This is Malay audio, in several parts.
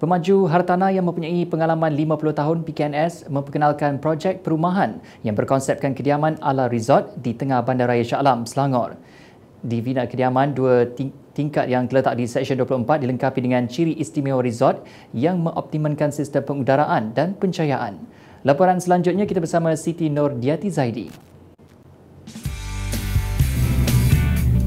Pemaju hartanah yang mempunyai pengalaman 50 tahun PKNS memperkenalkan projek perumahan yang berkonsepkan kediaman ala resort di tengah Bandaraya Shah Alam, Selangor. Di Vina Kediaman, dua tingkat yang terletak di Seksyen 24 dilengkapi dengan ciri istimewa resort yang mengoptimalkan sistem pengudaraan dan pencahayaan. Laporan selanjutnya kita bersama Siti Nur Diati Zaidi.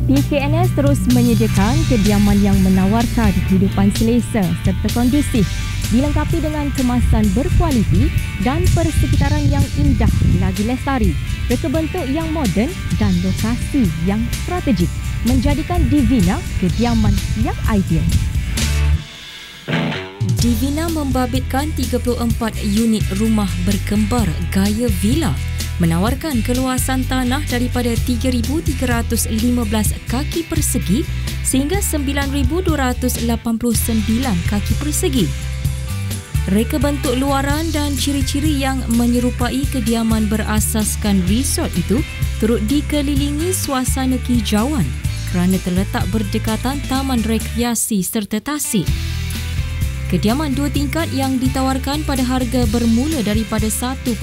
PKNS terus menyediakan kediaman yang menawarkan kehidupan selesa serta kondusif dilengkapi dengan kemasan berkualiti dan persekitaran yang indah lagi lestari, reka bentuk yang moden dan lokasi yang strategik menjadikan Divina kediaman yang ideal. Divina membabitkan 34 unit rumah berkembar gaya villa menawarkan keluasan tanah daripada 3,315 kaki persegi sehingga 9,289 kaki persegi. Reka bentuk luaran dan ciri-ciri yang menyerupai kediaman berasaskan resort itu turut dikelilingi suasana kehijauan kerana terletak berdekatan taman rekreasi serta tasik. Kediaman dua tingkat yang ditawarkan pada harga bermula daripada 1.3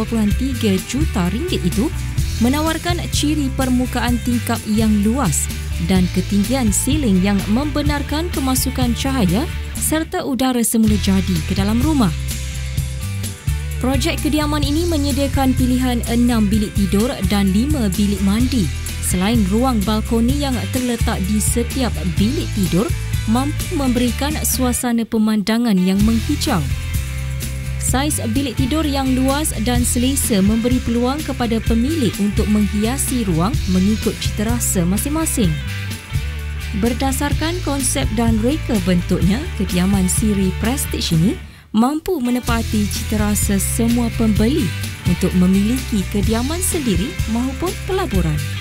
juta ringgit itu menawarkan ciri permukaan tingkap yang luas dan ketinggian siling yang membenarkan kemasukan cahaya serta udara semula jadi ke dalam rumah. Projek kediaman ini menyediakan pilihan 6 bilik tidur dan 5 bilik mandi selain ruang balkoni yang terletak di setiap bilik tidur mampu memberikan suasana pemandangan yang menghijau. Saiz bilik tidur yang luas dan selesa memberi peluang kepada pemilik untuk menghiasi ruang mengikut cita rasa masing-masing. Berdasarkan konsep dan reka bentuknya, kediaman siri prestige ini mampu menepati cita rasa semua pembeli untuk memiliki kediaman sendiri maupun pelaburan.